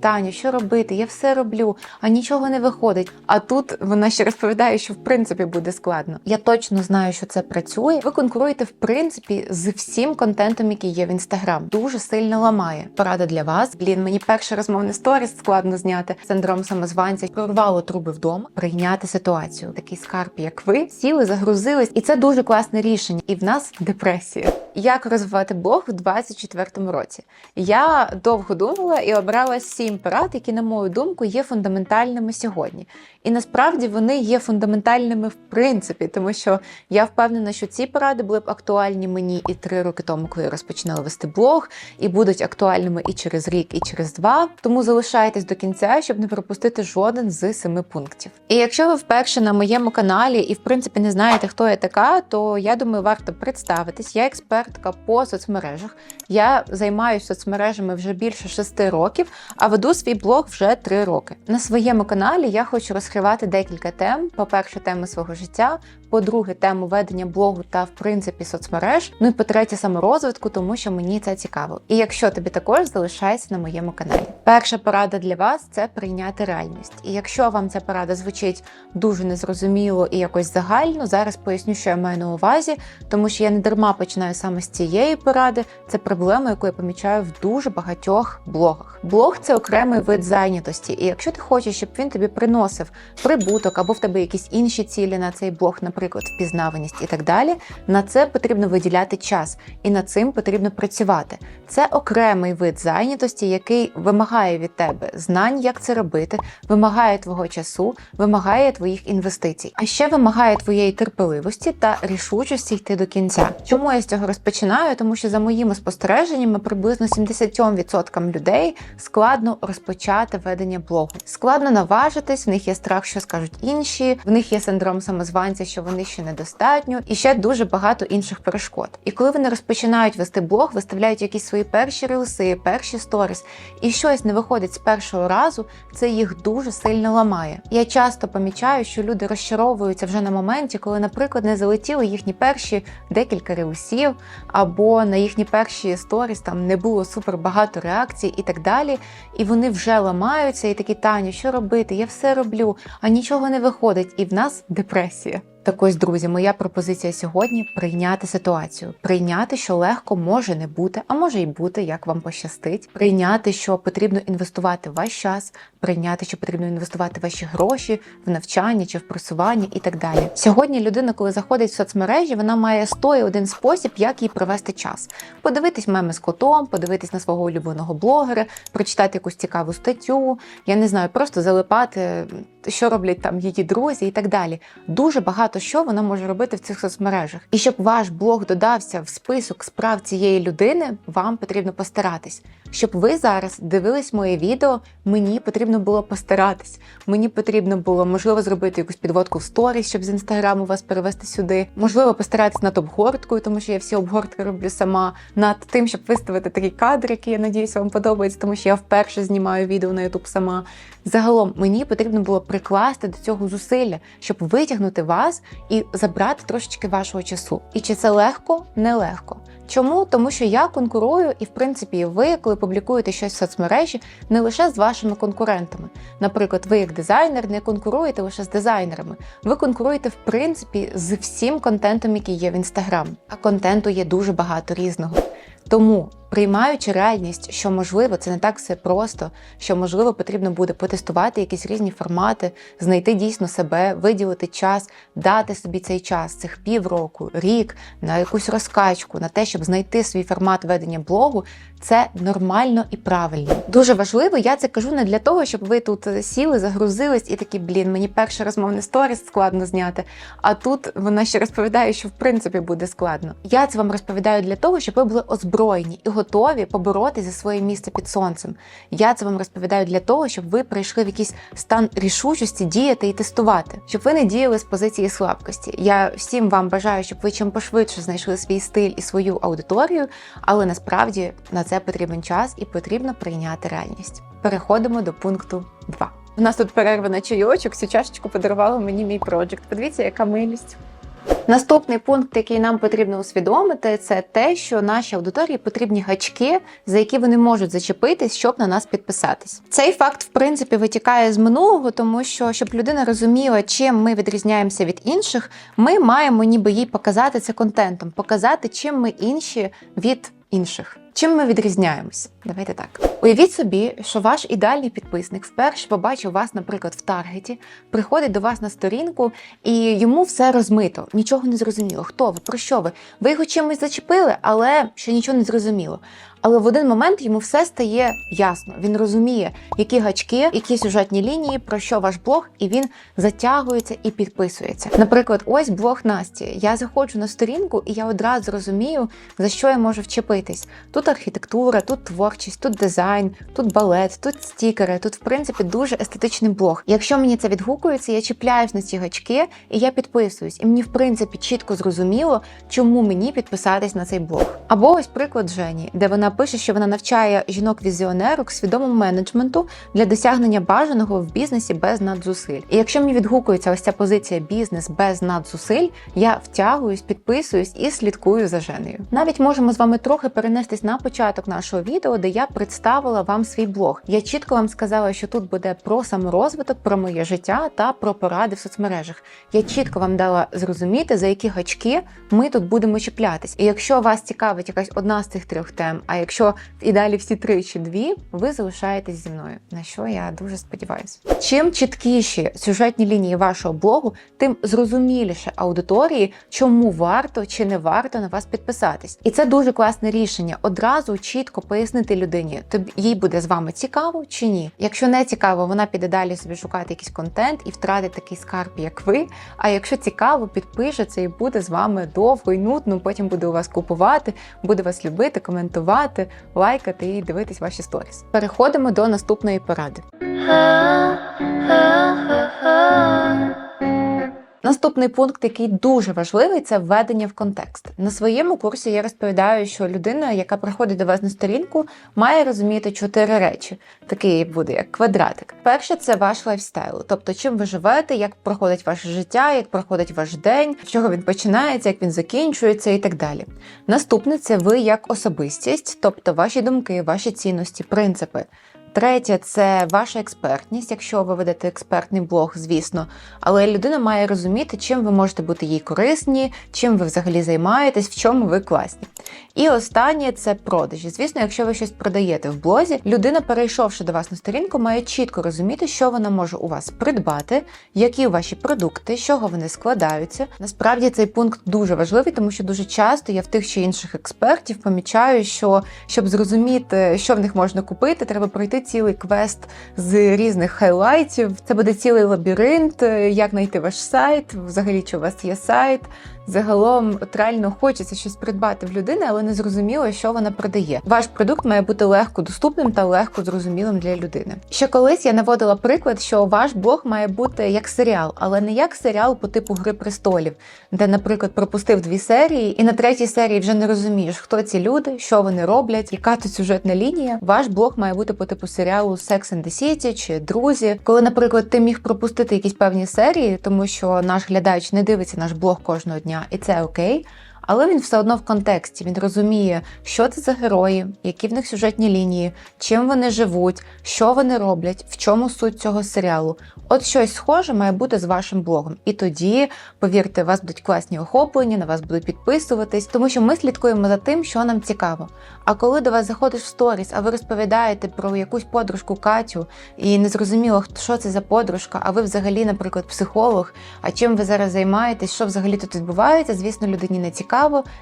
Таню, що робити? Я все роблю, а нічого не виходить. А тут вона ще розповідає, що в принципі буде складно. Я точно знаю, що це працює. Ви конкуруєте в принципі з всім контентом, який є в інстаграм. Дуже сильно ламає. Порада для вас. Блін, мені перше розмовне сторіс складно зняти. Синдром самозванця прорвало труби вдома. Прийняти ситуацію. Такий скарб, як ви, сіли, загрузились, і це дуже класне рішення. І в нас депресія. Як розвивати блог в 24-му році? Я довго думала і обрала сім порад, які, на мою думку, є фундаментальними сьогодні. І насправді вони є фундаментальними в принципі, тому що я впевнена, що ці поради були б актуальні мені і три роки тому, коли я розпочинала вести блог, і будуть актуальними і через рік, і через два. Тому залишайтесь до кінця, щоб не пропустити жоден з семи пунктів. І якщо ви вперше на моєму каналі і в принципі не знаєте, хто я така, то я думаю, варто представитись. Я експертка по соцмережах. Я займаюся соцмережами вже більше шести років, а веду свій блог вже три роки. На своєму каналі я хочу розкривати декілька тем. По-перше, теми свого життя. По-друге, тему ведення блогу та в принципі соцмереж. Ну і по-третє, саморозвитку, тому що мені це цікаво. І якщо тобі також залишайся на моєму каналі. Перша порада для вас це прийняти реальність. І якщо вам ця порада звучить дуже незрозуміло і якось загально, зараз поясню, що я маю на увазі, тому що я не дарма починаю саме з цієї поради. Це проблема, яку я помічаю в дуже багатьох блогах. Блог це окремий вид зайнятості, і якщо ти хочеш, щоб він тобі приносив прибуток або в тебе якісь інші цілі на цей блог, наприклад, впізнаваність і так далі, на це потрібно виділяти час і над цим потрібно працювати. Це окремий вид зайнятості, який вимагає від тебе знань, як це робити, вимагає твого часу, вимагає твоїх інвестицій, а ще вимагає твоєї терпеливості та рішучості йти до кінця. Чому я з цього розпочинаю? Тому що за моїми спостереженнями приблизно 77% людей складно розпочати ведення блогу. Складно наважитись, в них є страх, що скажуть інші, в них є синдром самозванця, що вони ще недостатньо, і ще дуже багато інших перешкод. І коли вони розпочинають вести блог, виставляють якісь свої перші рилси, перші сторіс, і щось не виходить з першого разу, це їх дуже сильно ламає. Я часто помічаю, що люди розчаровуються вже на моменті, коли, наприклад, не залетіли їхні перші декілька рилсів, або на їхні перші сторіс там не було супер багато реакцій і так далі. І вони вже ламаються і такі Таню, що робити? Я все роблю, а нічого не виходить. І в нас депресія. Так ось, друзі, моя пропозиція сьогодні прийняти ситуацію, прийняти, що легко може не бути, а може й бути, як вам пощастить. Прийняти, що потрібно інвестувати ваш час, прийняти, що потрібно інвестувати ваші гроші в навчання чи в просування і так далі. Сьогодні людина, коли заходить в соцмережі, вона має 101 спосіб, як їй провести час. Подивитись меми з котом, подивитись на свого улюбленого блогера, прочитати якусь цікаву статтю. Я не знаю, просто залипати, що роблять там її друзі і так далі. Дуже багато що вона може робити в цих соцмережах. І щоб ваш блог додався в список справ цієї людини, вам потрібно постаратись. Щоб ви зараз дивились моє відео, мені потрібно було постаратись. Мені потрібно було можливо зробити якусь підводку в сторіс, щоб з інстаграму вас перевести сюди. Можливо, постаратись над обгорткою, тому що я всі обгортки роблю сама. Над тим, щоб виставити такий кадр, який я надіюсь, вам подобається, тому що я вперше знімаю відео на YouTube сама. Загалом мені потрібно було прикласти до цього зусилля, щоб витягнути вас і забрати трошечки вашого часу. І чи це легко? Нелегко. Чому? Тому що я конкурую, і в принципі, ви, коли публікуєте щось в соцмережі, не лише з вашими конкурентами. Наприклад, ви як дизайнер не конкуруєте лише з дизайнерами. Ви конкуруєте в принципі з всім контентом, який є в інстаграм. А контенту є дуже багато різного. Тому, приймаючи реальність, що можливо, це не так все просто, що можливо потрібно буде потестувати якісь різні формати, знайти дійсно себе, виділити час, дати собі цей час, цих півроку, рік на якусь розкачку, на те, щоб знайти свій формат ведення блогу, це нормально і правильно. Дуже важливо, я це кажу не для того, щоб ви тут сіли, загрузились і такі, блін, мені перше розмовне сторіс складно зняти. А тут вона ще розповідає, що в принципі буде складно. Я це вам розповідаю для того, щоб ви були озброєні і готові поборотися за своє місце під сонцем. Я це вам розповідаю для того, щоб ви прийшли в якийсь стан рішучості діяти і тестувати, щоб ви не діяли з позиції слабкості. Я всім вам бажаю, щоб ви чим пошвидше знайшли свій стиль і свою аудиторію, але насправді на це потрібен час і потрібно прийняти реальність. Переходимо до пункту 2. У нас тут перерва на чайочок, цю чашечку подарувала мені мій проджект. Подивіться, яка милість. Наступний пункт, який нам потрібно усвідомити, це те, що нашій аудиторії потрібні гачки, за які вони можуть зачепитись, щоб на нас підписатись. Цей факт, в принципі, витікає з минулого, тому що щоб людина розуміла, чим ми відрізняємося від інших, ми маємо ніби їй показати це контентом, показати, чим ми інші від інших. Чим ми відрізняємось? Давайте так. Уявіть собі, що ваш ідеальний підписник вперше побачив вас, наприклад, в таргеті, приходить до вас на сторінку, і йому все розмито, нічого не зрозуміло. Хто ви, про що ви? Ви його чимось зачепили, але ще нічого не зрозуміло. Але в один момент йому все стає ясно. Він розуміє, які гачки, які сюжетні лінії, про що ваш блог, і він затягується і підписується. Наприклад, ось блог Насті. Я заходжу на сторінку, і я одразу розумію, за що я можу вчепитись. Тут архітектура, тут творчість, тут дизайн, тут балет, тут стікери. Тут, в принципі, дуже естетичний блог. Якщо мені це відгукується, я чіпляюсь на ці гачки і я підписуюсь. І мені, в принципі, чітко зрозуміло, чому мені підписатись на цей блог. Або ось приклад Жені, де вона пише, що вона навчає жінок-візіонерок свідомому менеджменту для досягнення бажаного в бізнесі без надзусиль. І якщо мені відгукується ось ця позиція бізнес без надзусиль, я втягуюсь, підписуюсь і слідкую за Женею. Навіть можемо з вами трохи перенестись на початок нашого відео, де я представила вам свій блог. Я чітко вам сказала, що тут буде про саморозвиток, про моє життя та про поради в соцмережах. Я чітко вам дала зрозуміти, за які гачки ми тут будемо чіплятись. І якщо вас цікавить якась одна з цих трьох тем, а якщо в ідеалі всі три чи дві, ви залишаєтесь зі мною. На що я дуже сподіваюся. Чим чіткіші сюжетні лінії вашого блогу, тим зрозуміліше аудиторії, чому варто чи не варто на вас підписатись. І це дуже класне рішення. Одразу чітко пояснити людині, тобі їй буде з вами цікаво чи ні. Якщо не цікаво, вона піде далі собі шукати якийсь контент і втратить такий скарб, як ви. А якщо цікаво, підпишеться і буде з вами довго і нудно. Потім буде у вас купувати, буде вас любити, коментувати, лайкати і дивитись ваші сторіс. Переходимо до наступної поради. Наступний пункт, який дуже важливий, це введення в контекст. На своєму курсі я розповідаю, що людина, яка приходить до вас на сторінку, має розуміти чотири речі. Такий буде як квадратик. Перше це ваш лайфстайл, тобто чим ви живете, як проходить ваше життя, як проходить ваш день, з чого він починається, як він закінчується і так далі. Наступне це ви як особистість, тобто ваші думки, ваші цінності, принципи. Третє це ваша експертність, якщо ви ведете експертний блог, звісно. Але людина має розуміти, чим ви можете бути їй корисні, чим ви взагалі займаєтесь, в чому ви класні. І останнє це продажі. Звісно, якщо ви щось продаєте в блозі, людина, перейшовши до вас на сторінку, має чітко розуміти, що вона може у вас придбати, які ваші продукти, з чого вони складаються. Насправді цей пункт дуже важливий, тому що дуже часто я в тих чи інших експертів помічаю, що щоб зрозуміти, що в них можна купити, треба пройти цілий квест з різних хайлайтів. Це буде цілий лабіринт, як знайти ваш сайт, взагалі чи у вас є сайт. Загалом от реально хочеться щось придбати в людини, але не зрозуміло, що вона продає. Ваш продукт має бути легко доступним та легко зрозумілим для людини. Ще колись я наводила приклад, що ваш блог має бути як серіал, але не як серіал по типу Гри престолів, де, наприклад, пропустив дві серії, і на третій серії вже не розумієш, хто ці люди, що вони роблять, яка тут сюжетна лінія. Ваш блог має бути по типу серіалу Sex and the City чи друзі. Коли, наприклад, ти міг пропустити якісь певні серії, тому що наш глядач не дивиться наш блог кожного дня і це окей. Але він все одно в контексті. Він розуміє, що це за герої, які в них сюжетні лінії, чим вони живуть, що вони роблять, в чому суть цього серіалу. От щось схоже має бути з вашим блогом. І тоді, повірте, у вас будуть класні охоплення, на вас будуть підписуватись, тому що ми слідкуємо за тим, що нам цікаво. А коли до вас заходиш в сторіс, а ви розповідаєте про якусь подружку Катю, і не зрозуміло, що це за подружка, а ви взагалі, наприклад, психолог, а чим ви зараз займаєтесь, що взагалі тут відбувається, звісно, людині не цікаво,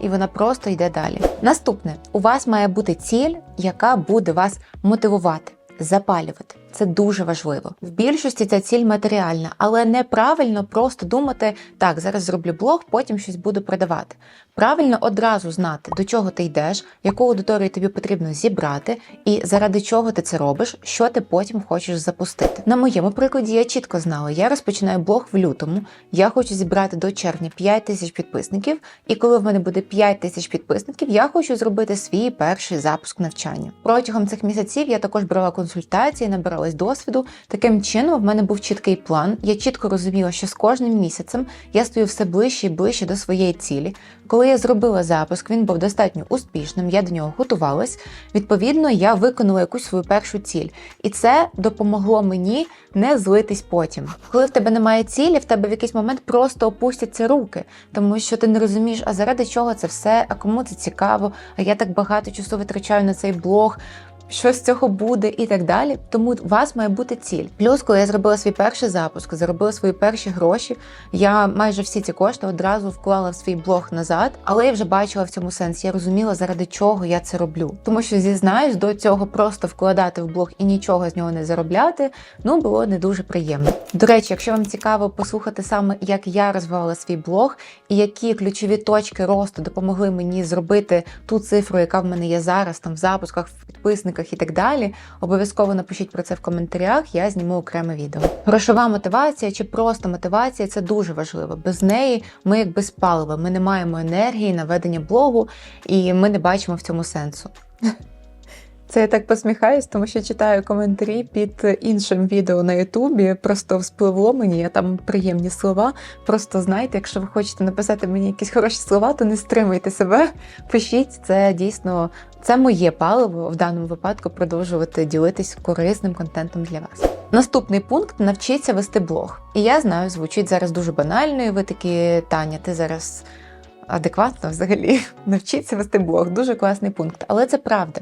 і вона просто йде далі. Наступне, у вас має бути ціль, яка буде вас мотивувати, запалювати. Це дуже важливо. В більшості ця ціль матеріальна, але неправильно просто думати, так, зараз зроблю блог, потім щось буду продавати. Правильно одразу знати, до чого ти йдеш, яку аудиторію тобі потрібно зібрати, і заради чого ти це робиш, що ти потім хочеш запустити. На моєму прикладі я чітко знала, я розпочинаю блог в лютому. Я хочу зібрати до червня 5 тисяч підписників, і коли в мене буде 5 тисяч підписників, я хочу зробити свій перший запуск навчання. Протягом цих місяців я також брала консультації, набирала набралась досвіду. Таким чином, в мене був чіткий план. Я чітко розуміла, що з кожним місяцем я стою все ближче і ближче до своєї цілі. Коли я зробила запуск, він був достатньо успішним, я до нього готувалась. Відповідно, я виконала якусь свою першу ціль, і це допомогло мені не злитись потім. Коли в тебе немає цілі, в тебе в якийсь момент просто опустяться руки, тому що ти не розумієш, а заради чого це все, а кому це цікаво, а я так багато часу витрачаю на цей блог. Що з цього буде і так далі. Тому у вас має бути ціль. Плюс, коли я зробила свій перший запуск, заробила свої перші гроші, я майже всі ці кошти одразу вклала в свій блог назад, але я вже бачила в цьому сенс. Я розуміла, заради чого я це роблю. Тому що зізнаюсь, до цього просто вкладати в блог і нічого з нього не заробляти, ну було не дуже приємно. До речі, якщо вам цікаво послухати саме, як я розвивала свій блог і які ключові точки росту допомогли мені зробити ту цифру, яка в мене є зараз, там в запусках, в підписниках і так далі, обов'язково напишіть про це в коментарях. Я зніму окреме відео. Грошова мотивація чи просто мотивація це дуже важливо. Без неї ми як без палива. Ми не маємо енергії на ведення блогу, і ми не бачимо в цьому сенсу. Це я так посміхаюсь, тому що читаю коментарі під іншим відео на Ютубі. Просто вспливло мені, а там приємні слова. Просто знайте, якщо ви хочете написати мені якісь хороші слова, то не стримуйте себе. Пишіть, це дійсно це моє паливо в даному випадку продовжувати ділитись корисним контентом для вас. Наступний пункт навчіться вести блог. І я знаю, звучить зараз дуже банально. і Ви такі Таня, ти зараз адекватно взагалі навчіться вести блог. Дуже класний пункт. Але це правда.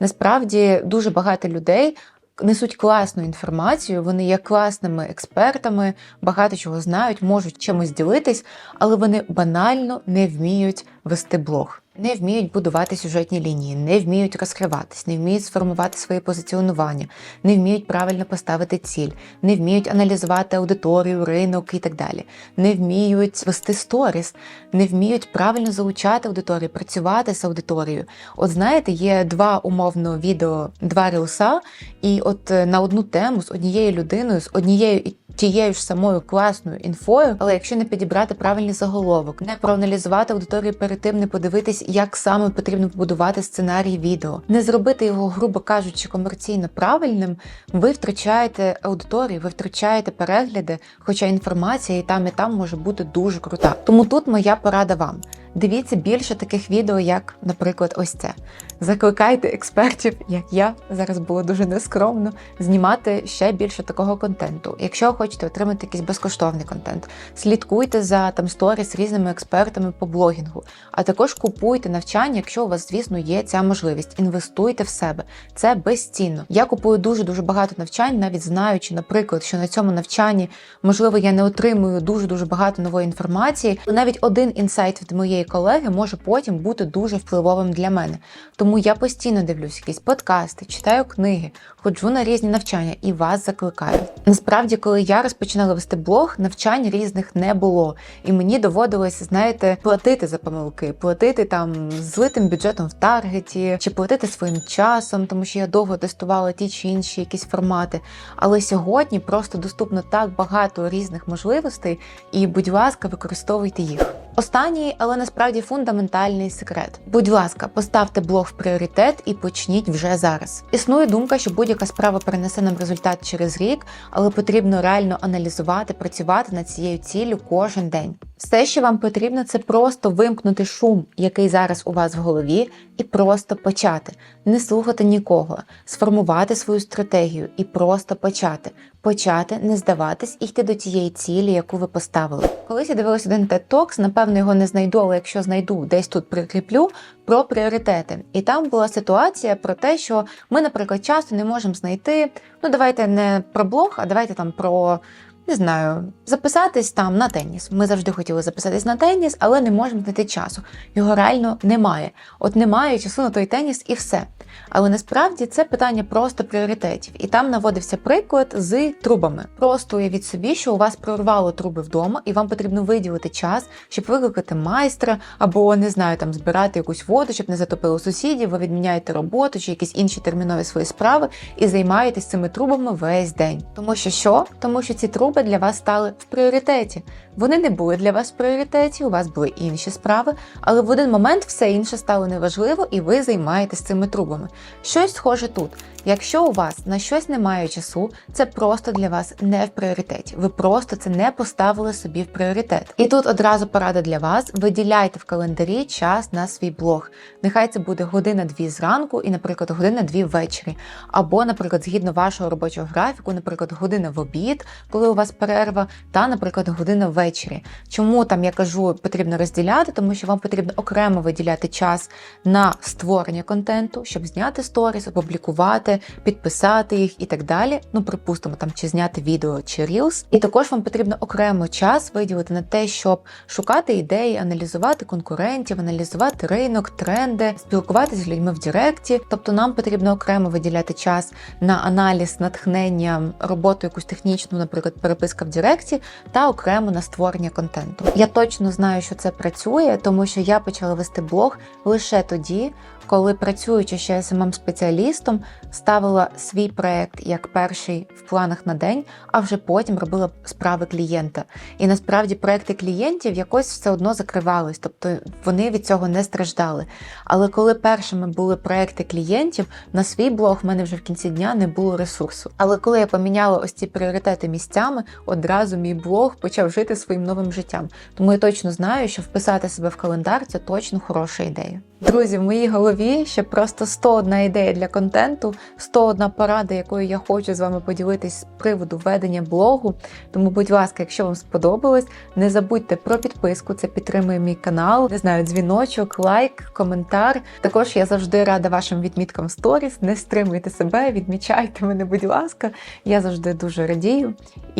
Насправді дуже багато людей. Несуть класну інформацію, вони є класними експертами, багато чого знають, можуть чимось ділитись, але вони банально не вміють вести блог, не вміють будувати сюжетні лінії, не вміють розкриватись, не вміють сформувати своє позиціонування, не вміють правильно поставити ціль, не вміють аналізувати аудиторію, ринок і так далі, не вміють вести сторіс, не вміють правильно залучати аудиторію, працювати з аудиторією. От знаєте, є два умовно відео, два рілса, і от е, на одну тему з однією людиною, з однією тією ж самою класною інфою, але якщо не підібрати правильний заголовок, не проаналізувати аудиторію перед тим, не подивитись, як саме потрібно побудувати сценарій відео, не зробити його, грубо кажучи, комерційно правильним, ви втрачаєте аудиторію, ви втрачаєте перегляди, хоча інформація і там, і там може бути дуже крута. Тому тут моя порада вам. Дивіться більше таких відео, як, наприклад, ось це. Закликайте експертів, як я зараз було дуже нескромно, знімати ще більше такого контенту. Якщо хочете отримати якийсь безкоштовний контент, слідкуйте за там сторіс різними експертами по блогінгу, а також купуйте навчання, якщо у вас, звісно, є ця можливість. Інвестуйте в себе. Це безцінно. Я купую дуже дуже багато навчань, навіть знаючи, наприклад, що на цьому навчанні можливо я не отримую дуже дуже багато нової інформації. Навіть один інсайт від моєї колеги може потім бути дуже впливовим для мене. Тому я постійно дивлюсь якісь подкасти, читаю книги, ходжу на різні навчання і вас закликаю. Насправді, коли я розпочинала вести блог, навчань різних не було, і мені доводилося, знаєте, платити за помилки, платити там злитим бюджетом в таргеті, чи платити своїм часом, тому що я довго тестувала ті чи інші якісь формати. Але сьогодні просто доступно так багато різних можливостей, і, будь ласка, використовуйте їх. Останній, але насправді фундаментальний секрет. Будь ласка, поставте блог в пріоритет і почніть вже зараз. Існує думка, що будь-яка справа принесе нам результат через рік, але потрібно реально аналізувати, працювати над цією ціллю кожен день. Все, що вам потрібно, це просто вимкнути шум, який зараз у вас в голові, і просто почати, не слухати нікого, сформувати свою стратегію і просто почати. Почати, не здаватись і йти до тієї цілі, яку ви поставили. Колись я дивилася один TED Talks, напевно, його не знайду, але якщо знайду, десь тут прикріплю про пріоритети. І там була ситуація про те, що ми, наприклад, часто не можемо знайти. Ну, давайте не про блог, а давайте там про. Не знаю, записатись там на теніс. Ми завжди хотіли записатись на теніс, але не можемо знайти часу. Його реально немає. От немає часу на той теніс і все. Але насправді це питання просто пріоритетів. І там наводився приклад з трубами. Просто уявіть собі, що у вас прорвало труби вдома, і вам потрібно виділити час, щоб викликати майстра, або не знаю, там збирати якусь воду, щоб не затопило сусідів. Ви відміняєте роботу чи якісь інші термінові свої справи і займаєтесь цими трубами весь день. Тому що що? Тому що ці труби для вас стали в пріоритеті. Вони не були для вас в пріоритеті, у вас були інші справи, але в один момент все інше стало неважливо, і ви займаєтесь цими трубами. Щось схоже тут. Якщо у вас на щось немає часу, це просто для вас не в пріоритеті. Ви просто це не поставили собі в пріоритет. І тут одразу порада для вас: виділяйте в календарі час на свій блог. Нехай це буде година-дві зранку і, наприклад, година-дві ввечері. Або, наприклад, згідно вашого робочого графіку, наприклад, година в обід, коли у вас перерва, та, наприклад, година ввечері. Чому там я кажу, потрібно розділяти, тому що вам потрібно окремо виділяти час на створення контенту, щоб зняти сторіс, опублікувати, підписати їх і так далі. Ну, припустимо, там чи зняти відео чи рілс. І також вам потрібно окремо час виділити на те, щоб шукати ідеї, аналізувати конкурентів, аналізувати ринок, тренди, спілкуватися з людьми в Директі. Тобто нам потрібно окремо виділяти час на аналіз, натхнення, роботу якусь технічну, наприклад, переписка в Директі, та окремо на створення контенту. Я точно знаю, що це працює, тому що я почала вести блог лише тоді, коли працюючи ще смм спеціалістом, ставила свій проект як перший в планах на день, а вже потім робила справи клієнта. І насправді проекти клієнтів якось все одно закривались, тобто вони від цього не страждали. Але коли першими були проекти клієнтів, на свій блог в мене вже в кінці дня не було ресурсу. Але коли я поміняла ось ці пріоритети місцями, одразу мій блог почав жити своїм новим життям. Тому я точно знаю, що вписати себе в календар це точно хороша ідея. Друзі, в моїй голові ще просто 101 ідея для контенту, 101 порада, якою я хочу з вами поділитись з приводу ведення блогу. Тому, будь ласка, якщо вам сподобалось, не забудьте про підписку, це підтримує мій канал. Не знаю, дзвіночок, лайк, коментар. Також я завжди рада вашим відміткам в сторіс. Не стримуйте себе, відмічайте мене, будь ласка. Я завжди дуже радію.